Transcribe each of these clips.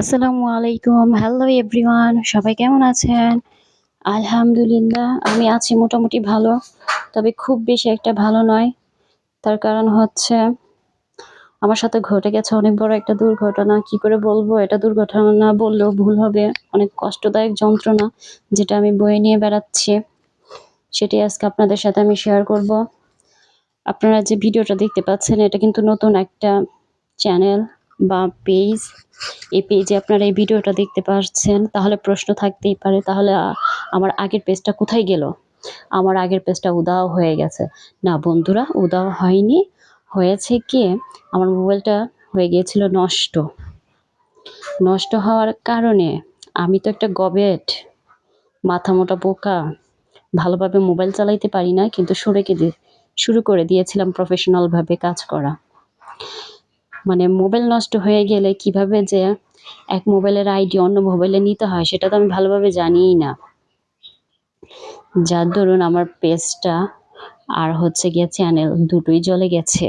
আসসালামু আলাইকুম। Hello everyone সবাই কেমন আছেন? আলহামদুলিল্লাহ, আমি আছি মোটামুটি ভালো, তবে খুব বেশি একটা ভালো নয়। তার কারণ হচ্ছে, আমার সাথে ঘটে গেছে অনেক বড় একটা দুর্ঘটনা। কি করে বলব? এটা দুর্ঘটনা বললেও ভুল হবে। অনেক কষ্টদায়ক যন্ত্রণা যেটা আমি বয়ে নিয়ে বেড়াচ্ছি। সেটি আজকে আপনাদের সাথে আমি শেয়ার করব। আপনারা যে ভিডিওটা দেখতে পাচ্ছেন, এটা কিন্তু নতুন একটা চ্যানেল বা পেজ, এই পেজে আপনারা এই ভিডিওটা দেখতে পাচ্ছেন, তাহলে প্রশ্ন থাকতেই পারে, তাহলে আমার আগের পেজটা কোথায় গেল? আমার আগের পেজটা উদাও হয়ে গেছে। না বন্ধুরা, উদাও হয়নি, হয়েছে কি? আমার মোবাইলটা হয়ে গিয়েছিল নষ্ট। নষ্ট হওয়ার কারণে আমি তো একটা গবেট, মাথা মোটা বোকা, ভালোভাবে মোবাইল চালাইতে পারি না, কিন্তু শুরুকে দিয়ে শুরু করে দিয়েছিলাম প্রফেশনালভাবে কাজ করা। মানে মোবাইল নষ্ট হয়ে গেলে কীভাবে যে এক মোবাইলের আইডি অন্য মোবাইলে নিতে হয়, সেটা তো আমি ভালোভাবে জানিই না। যার দরুন আমার পেজটা আর হচ্ছে গিয়ে চ্যানেল দুটোই জলে গেছে।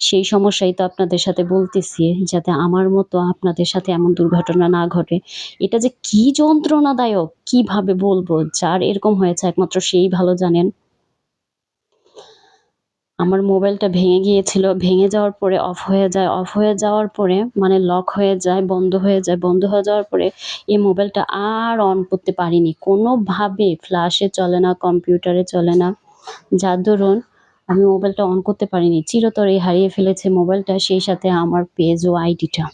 সেই সমস্যাই তো আপনাদের সাথে বলতেছি, যাতে আমার মতো আপনাদের সাথে এমন দুর্ঘটনা না ঘটে। এটা যে কি যন্ত্রণাদায়ক, কীভাবে বলব? যার এরকম হয়েছে একমাত্র সেই ভালো জানেন। আমার মোবাইলটা ভেঙে গিয়েছিল। ভেঙে যাওয়ার পরে অফ হয়ে যায়। অফ হয়ে যাওয়ার পরে মানে লক হয়ে যায়, বন্ধ হয়ে যায়। বন্ধ হয়ে যাওয়ার পরে এই মোবাইলটা আর অন করতে পারিনি। কোনোভাবে ফ্ল্যাশে চলে না কম্পিউটারে চলে না। যার দরুন আমি মোবাইলটা অন করতে পারিনি। চিরতরে হারিয়ে ফেলেছে মোবাইলটা, সেই সাথে আমার পেজ ও আইডিটা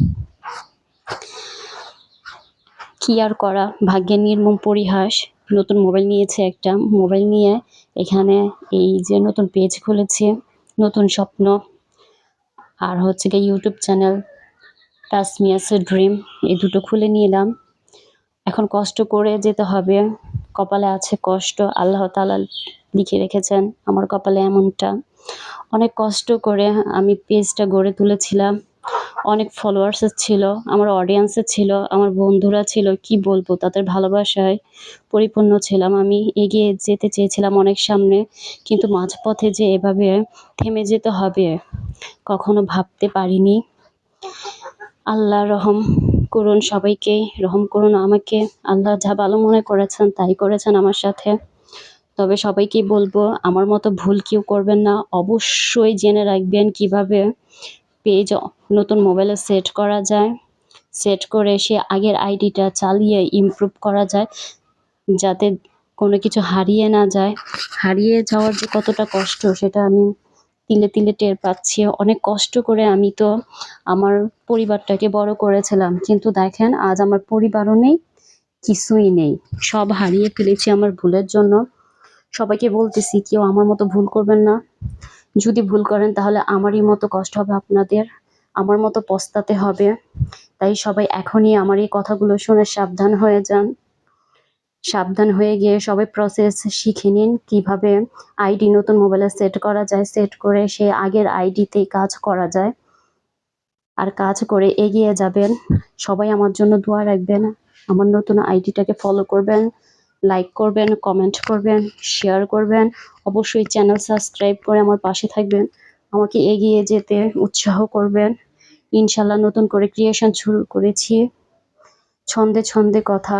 কি আর করা? ভাগ্যের নির্মম পরিহাস। নতুন মোবাইল নিয়েছে একটা মোবাইল নিয়ে এখানে এই যে নতুন পেজ খুলেছে, নতুন স্বপ্ন, আর হচ্ছে গিয়ে ইউটিউব চ্যানেল টাসমিয়াস ড্রিম এই দুটো খুলে নিলাম। এখন কষ্ট করে যেতে হবে, কপালে আছে কষ্ট, আল্লাহ তাআলা লিখে রেখেছেন আমার কপালে এমনটা। অনেক কষ্ট করে আমি পেজটা গড়ে তুলেছিলাম। অনেক ফলোয়ার্স ছিল, আমার অডিয়েন্সে ছিল, আমার বন্ধুরা ছিল, কি বলব, তাদের ভালোবাসায় পরিপূর্ণ ছিলাম। আমি এগিয়ে যেতে চেয়েছিলাম অনেক সামনে, কিন্তু মাঝপথে যে এভাবে থেমে যেতে হবে, কখনো ভাবতে পারিনি। আল্লাহ রহম করুন সবাইকে, রহম করুন আমাকে। আল্লাহ যা ভালো মনে করেছেন, তাই করেছেন আমার সাথে। তবে সবাইকেই বলব, আমার মতো ভুল কেউ করবেন না। অবশ্যই জেনে রাখবেন কীভাবে পেজ নতুন মোবাইলে সেট করা যায়। সেট করে সে আগের আইডিটা চালিয়ে ইমপ্রুভ করা যায়, যাতে কোনো কিছু হারিয়ে না যায়। হারিয়ে যাওয়ার যে কতটা কষ্ট, সেটা আমি তিলে তিলে টের পাচ্ছি। অনেক কষ্ট করে আমি তো আমার পরিবারটাকে বড় করেছিলাম। কিন্তু দেখেন, আজ আমার পরিবারও নেই, কিছুই নেই। সব হারিয়ে ফেলেছি আমার ভুলের জন্য। সবাইকে বলতেছি, কেউ আমার মতো ভুল করবেন না। যদি ভুল করেন, তাহলে আমারই মতো কষ্ট হবে আপনাদের। আমার মতো পস্তাতে হবে। তাই সবাই এখনই আমার এই কথাগুলো শুনে সাবধান হয়ে যান। সাবধান হয়ে গিয়ে সবাই প্রসেস শিখে নিন কীভাবে আইডি নতুন মোবাইলে সেট করা যায়। সেট করে সে আগের আইডিতেই কাজ করা যায়। আর কাজ করে এগিয়ে যাবেন। সবাই আমার জন্য দোয়া রাখবেন। আমার নতুন আইডিটাকে ফলো করবেন লাইক করবেন কমেন্ট করবেন শেয়ার করবেন। অবশ্যই চ্যানেল সাবস্ক্রাইব করে আমার পাশে থাকবেন। আমাকে এগিয়ে যেতে উৎসাহ করবেন। ইনশাল্লাহ নতুন করে ক্রিয়েশন শুরু করেছি। ছন্দে ছন্দে কথা।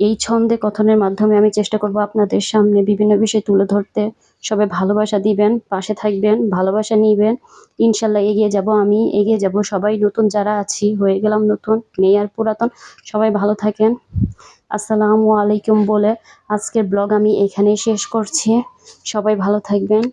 এই ছন্দে কথনের মাধ্যমে আমি চেষ্টা করব আপনাদের সামনে বিভিন্ন বিষয় তুলে ধরতে। সবাই ভালোবাসা দিবেন, পাশে থাকবেন, ভালোবাসা নিবেন। ইনশাল্লাহ এগিয়ে যাব আমি, এগিয়ে যাব সবাই। নতুন যারা আছি, হয়ে গেলাম নতুন, নেই আর পুরাতন। সবাই ভালো থাকেন। আসসালামু আলাইকুম বলে আজকের ব্লগ আমি এখানেই শেষ করছি। সবাই ভালো থাকবেন।